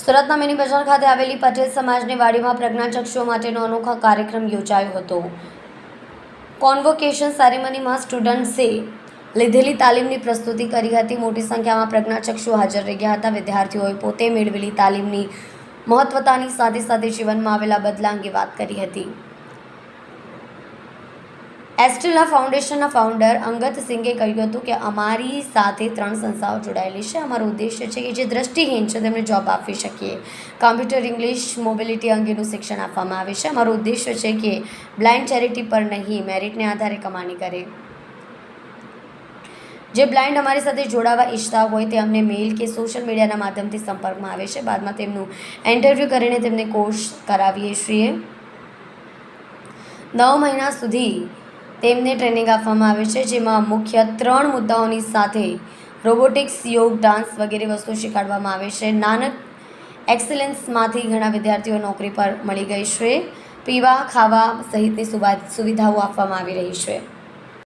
સુરતના મિની બજાર ખાતે આવેલી પટેલ સમાજની વાડીમાં પ્રજ્ઞાચક્ષુઓ માટેનો અનોખો કાર્યક્રમ યોજાયો હતો. કોન્વોકેશન સેરેમનીમાં સ્ટુડન્ટ્સે લીધેલી તાલીમની પ્રસ્તુતિ કરી હતી. મોટી સંખ્યામાં પ્રજ્ઞાચક્ષુ હાજર રહ્યા હતા. વિદ્યાર્થીઓએ પોતે મેળવેલી તાલીમની મહત્વતાની સાથે સાથે જીવનમાં આવેલા બદલા અંગે વાત કરી હતી. એસ્ટેલા ફાઉન્ડેશનના ફાઉન્ડર અંગત સિંઘે કહ્યું હતું કે અમારી સાથે ત્રણ સંસ્થાઓ જોડાયેલી છે. અમારો ઉદ્દેશ્ય છે કે જે દ્રષ્ટિહીન છે તેમને જોબ આપી શકીએ. કમ્પ્યુટર ઇંગ્લિશ મોબિલિટી અંગેનું શિક્ષણ આપવામાં આવે છે. અમારો ઉદ્દેશ્ય છે કે બ્લાઇન્ડ ચેરિટી પર નહીં મેરિટને આધારે કમાણી કરે. જે બ્લાઇન્ડ અમારી સાથે જોડાવા ઈચ્છતા હોય તે અમને મેઇલ કે સોશિયલ મીડિયાના માધ્યમથી સંપર્કમાં આવે છે. બાદમાં તેમનું ઇન્ટરવ્યૂ કરીને તેમને કોર્સ કરાવીએ છીએ. નવ મહિના સુધી તેમને ટ્રેનિંગ આપવામાં આવે છે, જેમાં મુખ્ય ત્રણ મુદ્દાઓની સાથે રોબોટિક્સ, યોગ, ડાન્સ વગેરે વસ્તુઓ શીખવાડવામાં આવે છે. નાનક એક્સેલન્સમાંથી ઘણા વિદ્યાર્થીઓ નોકરી પર મળી ગઈ છે. પીવા, ખાવા સહિતની સુવા સુવિધાઓ આપવામાં આવી રહી છે.